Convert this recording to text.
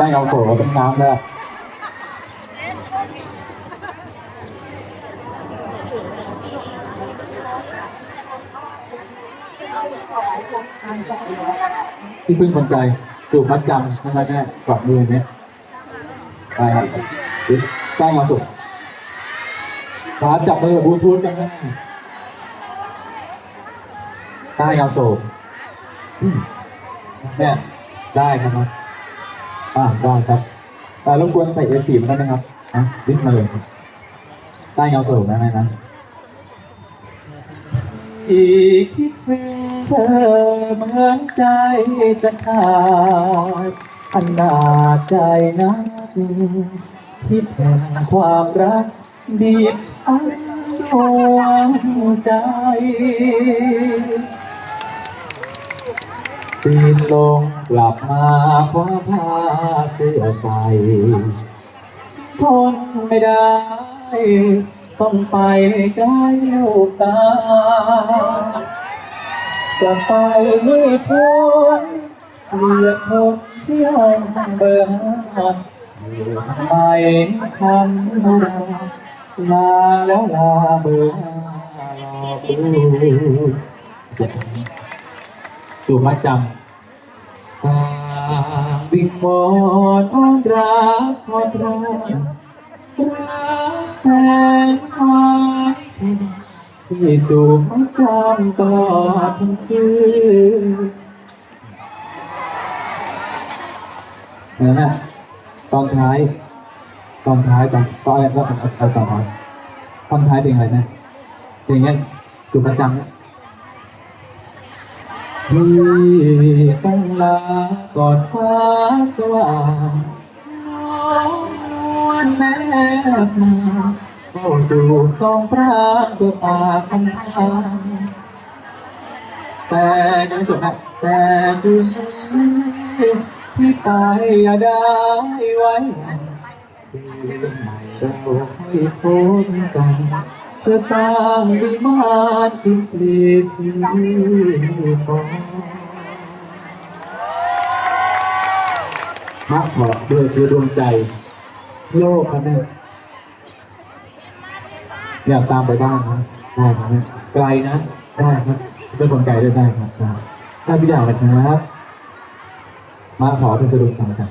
ใต้เอาโสเป็นน้ำเลยพี่พึ่งคนใจจูบมัดจำใช่ไมแม่กอดมือเนี่ยได้ครับใต้เอาโสขาจับมือบลูทูธกันแม่ใต้เอาโสอืมแม่ได้ครับ อ่าได้ครับอ่รบกวนใส่เอสีมาได้ไหมครับอะลิสต์มาเลยครับใต้เงาสูงนะแม่นะ อีกคิดถึงเธอเหมือนใจจะขาดขนาใจนักคิดแห่งความรักบีบคั้นดวงใจ ปีนลงกลับมาคว้าผ้าเสื้อใส่ทนไม่ได้ ต้องไปใกล้ลูกตากลับไปให้พ้นเรียกคนที่ห้องเบอร์ห้าอยู่คำลาลาแล้วลาเบอร์ห้าร อกูสู่มัดจำอ่าวิงวอนอ้อนรักขอพรรักแสนหวานที่จูบม่จำตลอดทั้งคืนเห็นไหมตอนท้าย ตอนท้ายตอนตอนอะไรก็เอาเอาตอนท้ายตอนท้ายเพลงอะไรนะเพลงนี้จูบประจำเนี่ย พี่ต้องลาก่อนฟ้าสว่างน้องนวลแนบมาโอ้จูบสองพระตัวตาคำทางแต่ยังไม่จบนะแต่ดูที่ตายอย่าได้ไว้ปีใหม่เราให้พ้นกัน เพื่อสร้างวิมานที่เปลี่ยนที่ฟองพระขอด้วยคือดวงใจ โลกครับแม่อยากตามไปบ้านนะได้ครับแม่ไกลนะ ได้ครับเป็นคนไกลได้ได้ครับได้ได้ทุกอย่างเลยครับ มาขอเป็นคือดวงใจครับ